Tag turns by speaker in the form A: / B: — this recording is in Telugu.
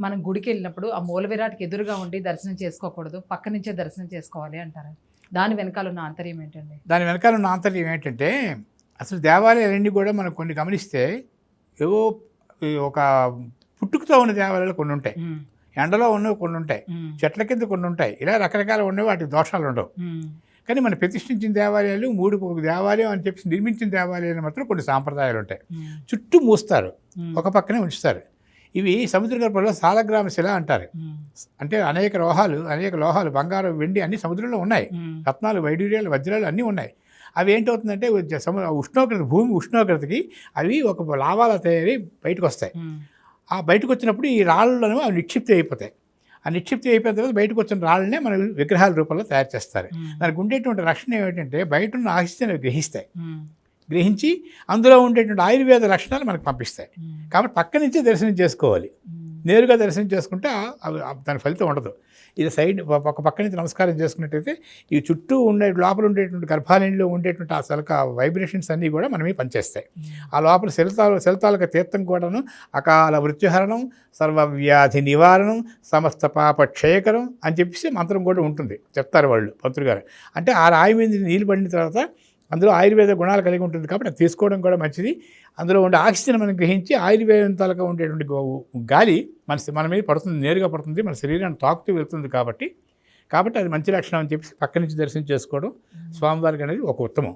A: మనం గుడికి వెళ్ళినప్పుడు ఆ మూల విరాట్కి ఎదురుగా ఉండి దర్శనం చేసుకోకూడదు. పక్క నుంచే దర్శనం చేసుకోవాలి అంటారు. దాని వెనకాల ఉన్న ఆంతర్యం ఏంటండి?
B: దాని వెనకాల ఉన్న ఆంతర్యం ఏంటంటే అసలు దేవాలయాలన్నీ కూడా మనం కొన్ని గమనిస్తే ఏవో ఒక పుట్టుకతో ఉన్న దేవాలయాలు కొన్ని ఉంటాయి. ఎండలో ఉన్నవి కొన్ని ఉంటాయి. చెట్ల కింద కొన్ని ఉంటాయి. ఇలా రకరకాల ఉన్నవి వాటికి దోషాలు ఉండవు. కానీ మనం ప్రతిష్ఠించిన దేవాలయాలు మూడు ఒక దేవాలయం అని చెప్పి నిర్మించిన దేవాలయాలు మాత్రం కొన్ని సాంప్రదాయాలు ఉంటాయి. చుట్టూ మూస్తారు. ఒక పక్కనే ఉంచుతారు. ఇవి సముద్ర గర్భంలో సాలగ్రామ శిల అంటారు అంటే అనేక లోహాలు అనేక లోహాలు బంగారం వెండి అన్ని సముద్రంలో ఉన్నాయి. రత్నాలు వైడూర్యాలు వజ్రాలు అన్నీ ఉన్నాయి. అవి ఏంటవుతుందంటే ఉష్ణోగ్రత భూమి ఉష్ణోగ్రతకి అవి ఒక లావాల తయారీ బయటకు వస్తాయి ఆ బయటకు వచ్చినప్పుడు ఈ రాళ్ళను అవి నిక్షిప్తి అయిపోతాయి. ఆ నిక్షిప్తి అయిపోయిన తర్వాత బయటకు వచ్చిన రాళ్ళనే మన విగ్రహాల రూపంలో తయారు చేస్తారు. దానికి ఉండేటువంటి రక్షణ ఏమిటంటే బయట ఉన్న ఆక్సిజన్ అవి గ్రహిస్తాయి. గ్రహించి అందులో ఉండేటువంటి ఆయుర్వేద లక్షణాలు మనకు పంపిస్తాయి. కాబట్టి పక్క నుంచే దర్శనం చేసుకోవాలి. నేరుగా దర్శనం చేసుకుంటే దాని ఫలితం ఉండదు. ఇది సైడ్ ఒక ఒక పక్క నుంచి నమస్కారం చేసుకున్నట్టయితే ఈ చుట్టూ ఉండే లోపల ఉండేటువంటి గర్భాలయంలో ఉండేటువంటి ఆ సలక వైబ్రేషన్స్ అన్నీ కూడా మనమే పనిచేస్తాయి. ఆ లోపల శిల్తాలు శిల్తాలక తీర్థం కూడాను అకాల మృత్యుహరణం సర్వవ్యాధి నివారణం సమస్త పాప క్షయకరం అని చెప్పేసి మంత్రం కూడా ఉంటుంది. చెప్తారు వాళ్ళు పంతులు గారు. అంటే ఆ రాయి మీద నీళ్ళు పడిన తర్వాత అందులో ఆయుర్వేద గుణాలు కలిగి ఉంటుంది కాబట్టి అది తీసుకోవడం కూడా మంచిది. అందులో ఉండే ఆక్సిజన్ మనం గ్రహించి ఆయుర్వేదం తాలూకా ఉండేటువంటి గాలి మన మన మీద పడుతుంది నేరుగా పడుతుంది మన శరీరాన్ని తాకుతూ వెళ్తుంది కాబట్టి కాబట్టి అది మంచి లక్షణం అని చెప్పి పక్క నుంచి దర్శనం చేసుకోవడం స్వామివారికి అనేది ఒక ఉత్తమం.